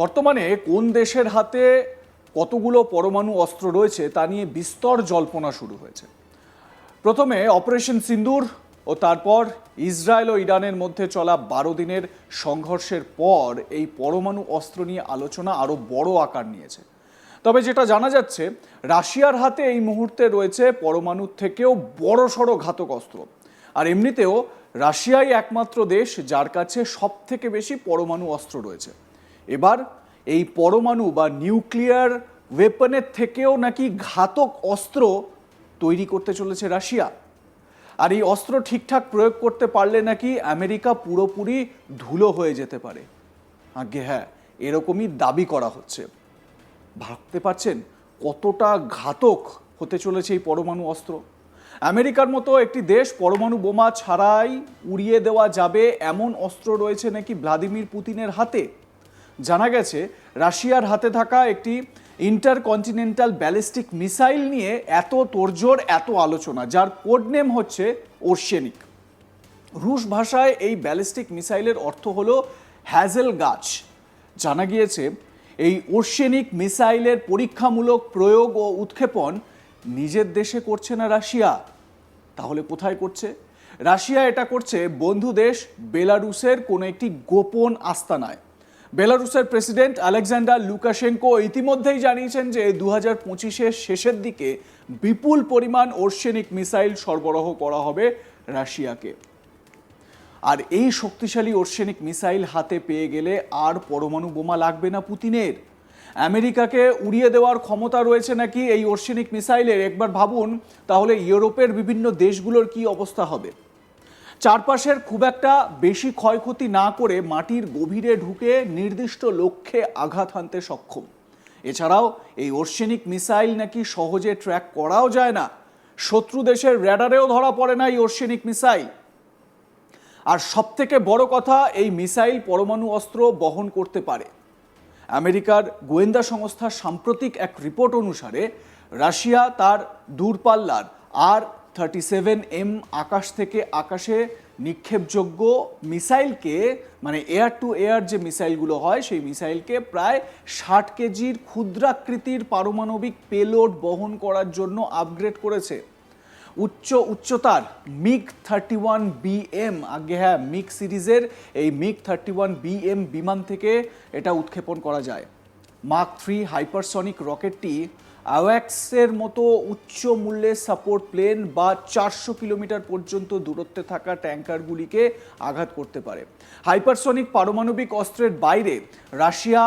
বর্তমানে কোন দেশের হাতে কতগুলো পরমাণু অস্ত্র রয়েছে তা নিয়ে বিস্তর জল্পনা শুরু হয়েছে। প্রথমে অপারেশন সিন্দুর ও তারপর ইসরায়েল ও ইরানের মধ্যে চলা বারো দিনের সংঘর্ষের পর এই পরমাণু অস্ত্র নিয়ে আলোচনা আরও বড় আকার নিয়েছে। তবে যেটা জানা যাচ্ছে, রাশিয়ার হাতে এই মুহূর্তে রয়েছে পরমাণুর থেকেও বড় সড়ো ঘাতক অস্ত্র। আর এমনিতেও রাশিয়াই একমাত্র দেশ যার কাছে সব থেকে বেশি পরমাণু অস্ত্র রয়েছে। এবার এই পরমাণু বা নিউক্লিয়ার ওয়েপনের থেকেও নাকি ঘাতক অস্ত্র তৈরি করতে চলেছে রাশিয়া। আর এই অস্ত্র ঠিকঠাক প্রয়োগ করতে পারলে নাকি আমেরিকা পুরোপুরি ধুলো হয়ে যেতে পারে। আগে হ্যাঁ এরকমই দাবি করা হচ্ছে। ভাবতে পারছেন কতটা ঘাতক হতে চলেছে এই পরমাণু অস্ত্র? আমেরিকার মতো একটি দেশ পরমাণু বোমা ছাড়াই উড়িয়ে দেওয়া যাবে এমন অস্ত্র রয়েছে নাকি ভ্লাদিমির পুতিনের হাতে? জানা গেছে, রাশিয়ার হাতে থাকা একটি ইন্টারকন্টিনেন্টাল ব্যালিস্টিক মিসাইল নিয়ে এত তোড়জোড়, এত আলোচনা, যার কোড নেম হচ্ছে ওর্শেনিক। রুশ ভাষায় এই ব্যালিস্টিক মিসাইলের অর্থ হলো হ্যাজেল গাছ। জানা গিয়েছে, এই ওর্শেনিক মিসাইলের পরীক্ষামূলক প্রয়োগ ও উৎক্ষেপণ নিজের দেশে করছে না রাশিয়া। তাহলে কোথায় করছে? রাশিয়া এটা করছে বন্ধু দেশ বেলারুসের কোনো একটি গোপন আস্তানায়। বেলারুসের প্রেসিডেন্ট আলেকজান্ডার লুকাশেঙ্কো ইতিমধ্যেই জানিয়েছেন যে দু হাজার পঁচিশের শেষের দিকে বিপুল পরিমাণ ওর্শেনিক মিসাইল সরবরাহ করা হবে রাশিয়াকে। আর এই শক্তিশালী ওর্শেনিক মিসাইল হাতে পেয়ে গেলে আর পরমাণু বোমা লাগবে না পুতিনের। আমেরিকাকে উড়িয়ে দেওয়ার ক্ষমতা রয়েছে নাকি এই ওর্শেনিক মিসাইলের? একবার ভাবুন, তাহলে ইউরোপের বিভিন্ন দেশগুলোর কি অবস্থা হবে? চারপাশের খুব একটা বেশি ক্ষয়ক্ষতি না করে মাটির গভীরে ঢুকে নির্দিষ্ট লক্ষ্যে আঘাত হানতে সক্ষম। এছাড়াও এই ওর্শেনিক মিসাইল নাকি সহজে ট্র্যাক করাও যায় না। শত্রু দেশের র্যাডারেও ধরা পড়ে না এই ওর্শেনিক মিসাইল। আর সবথেকে বড় কথা, এই মিসাইল পরমাণু অস্ত্র বহন করতে পারে। আমেরিকার গোয়েন্দা সংস্থার সাম্প্রতিক এক রিপোর্ট অনুসারে, রাশিয়া তার দূরপাল্লার আর থার্টি সেভেন এম আকাশ থেকে আকাশে নিক্ষেপযোগ্য মিসাইলকে মানে এয়ার টু এয়ার যে মিসাইলগুলো হয়, সেই মিসাইলকে প্রায় ষাট কেজির ক্ষুদ্রাকৃতির পারমাণবিক পেলোড বহন করার জন্য আপগ্রেড করেছে। উচ্চ উচ্চতার মিগ থার্টি ওয়ান বিএম আগে হ্যাঁ মিগ সিরিজের এই মিগ থার্টি ওয়ান বিএম বিমান থেকে এটা উৎক্ষেপণ করা যায়। মার্ক থ্রি হাইপারসনিক রকেটটি অ্যাওয়াক্সের মতো উচ্চ মূল্যের সাপোর্ট প্লেন বা চারশো কিলোমিটার পর্যন্ত দূরত্বে থাকা ট্যাঙ্কারগুলিকে আঘাত করতে পারে। হাইপারসনিক পারমাণবিক অস্ত্রের বাইরে রাশিয়া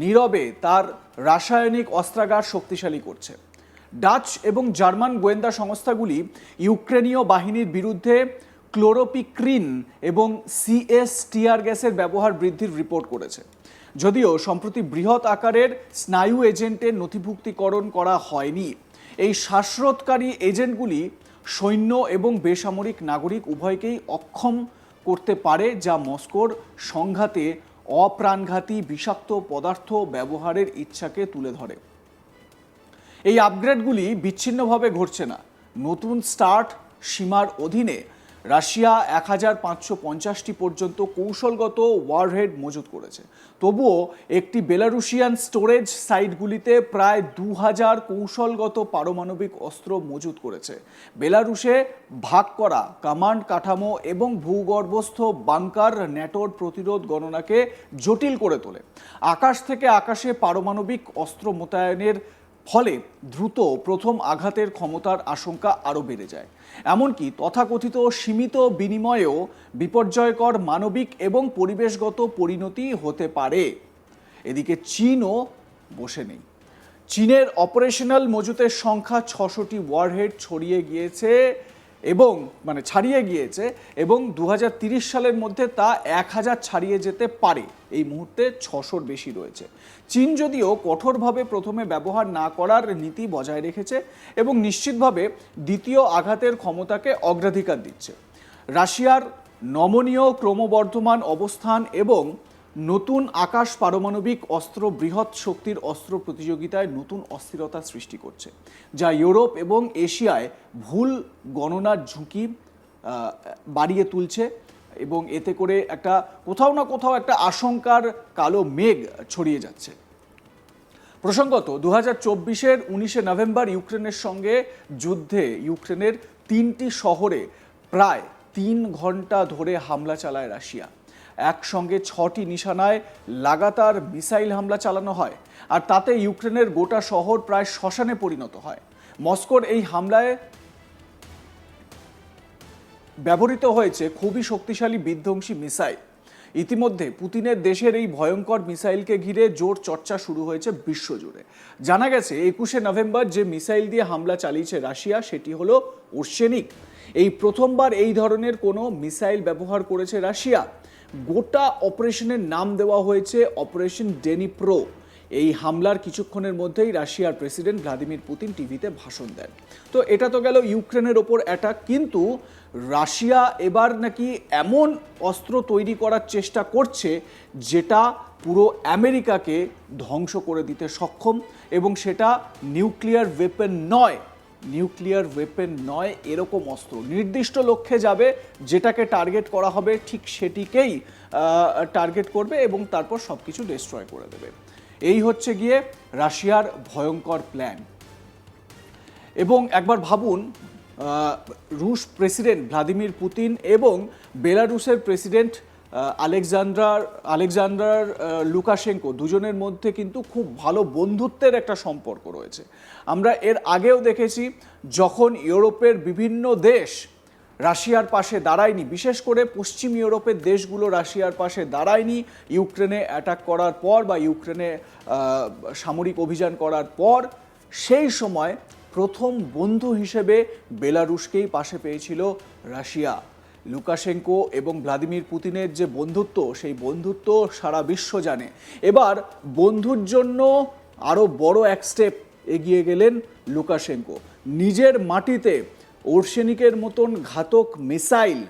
নীরবে তার রাসায়নিক অস্ত্রাগার শক্তিশালী করছে। ডাচ এবং জার্মান গোয়েন্দা সংস্থাগুলি ইউক্রেনীয় বাহিনীর বিরুদ্ধে ক্লোরোপিক্রিন এবং সিএস গ্যাসের ব্যবহার বৃদ্ধির রিপোর্ট করেছে। যদিও সম্প্রতি বৃহৎ আকারের স্নায়ু এজেন্টের নথিভুক্তিকরণ করা হয়নি। এই শ্বাসরোধকারী এজেন্টগুলি সৈন্য এবং বেসামরিক নাগরিক উভয়কেই অক্ষম করতে পারে, যা মস্কোর সংঘাতে অপ্রাণঘাতী বিষাক্ত পদার্থ ব্যবহারের ইচ্ছাকে তুলে ধরে। এই আপগ্রেডগুলি বিচ্ছিন্নভাবে ঘটছে না। নতুন স্টার্ট সীমার অধীনে রাশিয়া এক হাজার পাঁচশো পঞ্চাশটি পর্যন্ত কৌশলগত ওয়ারহেড মজুত করেছে। তবুও একটি বেলারুশিয়ান স্টোরেজ সাইটগুলিতে প্রায় দু হাজার কৌশলগত পারমাণবিক অস্ত্র মজুত করেছে। বেলারুশে ভাগ করা কমান্ড কাঠামো এবং ভূগর্ভস্থ বাংকার ন্যাটোর প্রতিরোধ গণনাকে জটিল করে তোলে। আকাশ থেকে আকাশে পারমাণবিক অস্ত্র মোতায়েনের ফলে দ্রুত প্রথম আঘাতের ক্ষমতার আশঙ্কা আরও বেড়ে যায়। এমনকি তথাকথিত সীমিত বিনিময়েও বিপর্যয়কর মানবিক এবং পরিবেশগত পরিণতি হতে পারে। এদিকে চীনও বসে নেই। চীনের অপারেশনাল মজুতের সংখ্যা ছশোটি ওয়ারহেড ছড়িয়ে গিয়েছে। এবং মানে ছাড়িয়ে গিয়েছে এবং দু সালের মধ্যে তা এক হাজার ছাড়িয়ে যেতে পারে। এই মুহূর্তে ছশোর বেশি রয়েছে। চীন যদিও কঠোরভাবে প্রথমে ব্যবহার না করার নীতি বজায় রেখেছে এবং নিশ্চিতভাবে দ্বিতীয় আঘাতের ক্ষমতাকে অগ্রাধিকার দিচ্ছে। রাশিয়ার নমনীয় ক্রমবর্ধমান অবস্থান এবং নতুন আকাশ পারমাণবিক অস্ত্র বৃহৎ শক্তির অস্ত্র প্রতিযোগিতায় নতুন অস্থিরতা সৃষ্টি করছে, যা ইউরোপ এবং এশিয়ায় ভুল গণনার ঝুঁকি বাড়িয়ে তুলছে এবং এতে করে একটা কোথাও না কোথাও একটা আশঙ্কার কালো মেঘ ছড়িয়ে যাচ্ছে। প্রসঙ্গত দু হাজার চব্বিশের উনিশে নভেম্বর ইউক্রেনের সঙ্গে যুদ্ধে ইউক্রেনের তিনটি শহরে প্রায় তিন ঘণ্টা ধরে হামলা চালায় রাশিয়া। একসঙ্গে ছটি নিশানায় লাগাতার মিসাইল হামলা চালানো হয়, আর তাতে ইউক্রেনের গোটা শহর প্রায় শ্মশানে পরিণত হয়। মস্কোর এই হামলায় ব্যবহৃত হয়েছে খুবই শক্তিশালী বিধ্বংসী মিসাইল। ইতিমধ্যে পুতিনের দেশের এই ভয়ঙ্কর মিসাইলকে ঘিরে জোর চর্চা শুরু হয়েছে বিশ্বজুড়ে। জানা গেছে, একুশে নভেম্বর যে মিসাইল দিয়ে হামলা চালিয়েছে রাশিয়া, সেটি হলো ওর্সেনিক এই প্রথমবার এই ধরনের কোনো মিসাইল ব্যবহার করেছে রাশিয়া। গোটা অপারেশনের নাম দেওয়া হয়েছে অপারেশন ডেনিপ্রো। এই হামলার কিছুক্ষণের মধ্যেই রাশিয়ার প্রেসিডেন্ট ভ্লাদিমির পুতিন টিভিতে ভাষণ দেন। তো এটা তো গেল ইউক্রেনের ওপর অ্যাটাক কিন্তু রাশিয়া এবার নাকি এমন অস্ত্র তৈরি করার চেষ্টা করছে যেটা পুরো আমেরিকাকে ধ্বংস করে দিতে সক্ষম এবং সেটা নিউক্লিয়ার ওয়েপেন নয়। নিউক্লিয়ার ওয়েপেন নয়, এরকম অস্ত্র। নির্দিষ্ট লক্ষ্যে যাবে, যেটাকে টার্গেট করা হবে, ঠিক সেটিকেই টার্গেট করবে এবং তারপর সব কিছু ডিস্ট্রয় করে দেবে। এই হচ্ছে গিয়ে রাশিয়ার ভয়ঙ্কর প্ল্যান এবং একবার ভাবুন রুশ প্রেসিডেন্ট ভ্লাদিমির পুতিন এবং বেলারুসের president Alexander Alexander ah, Lukashenko দুজনের মধ্যে কিন্তু খুব ভালো বন্ধুত্বের একটা সম্পর্ক রয়েছে। আমরা এর আগেও দেখেছি যখন ইউরোপের বিভিন্ন দেশ রাশিয়ার পাশে দাঁড়ায়নি বিশেষ করে পশ্চিম ইউরোপের দেশগুলো রাশিয়ার পাশে দাঁড়ায়নি ইউক্রেনে অ্যাটাক করার পর বা ইউক্রেনে সামরিক অভিযান করার পর সেই সময় প্রথম বন্ধু হিসেবে বেলারুশকেই পাশে পেয়েছিল রাশিয়া। লুকাশেঙ্কো এবং ভ্লাদিমির পুতিনের যে বন্ধুত্ব, সেই বন্ধুত্ব সারা বিশ্ব জানে। এবার বন্ধুর জন্য আরও বড় এক স্টেপ এগিয়ে গেলেন লুকাশেঙ্কো। নিজের মাটিতে ওরসেনিকের মতন ঘাতক মিসাইল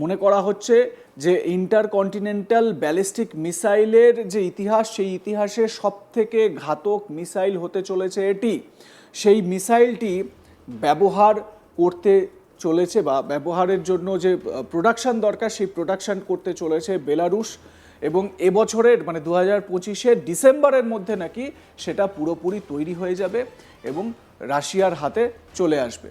মনে করা হচ্ছে যে ইন্টারকন্টিনেন্টাল ব্যালিস্টিক মিসাইলের যে ইতিহাস, সেই ইতিহাসে সব থেকে ঘাতক মিসাইল হতে চলেছে এটি। সেই মিসাইলটি ব্যবহার করতে চলেছে বা ব্যবহারের জন্য যে প্রোডাকশন দরকার, সেই প্রোডাকশান করতে চলেছে বেলারুশ। এবং এবছরের মানে দু হাজার পঁচিশের ডিসেম্বরের মধ্যে নাকি সেটা পুরোপুরি তৈরি হয়ে যাবে এবং রাশিয়ার হাতে চলে আসবে।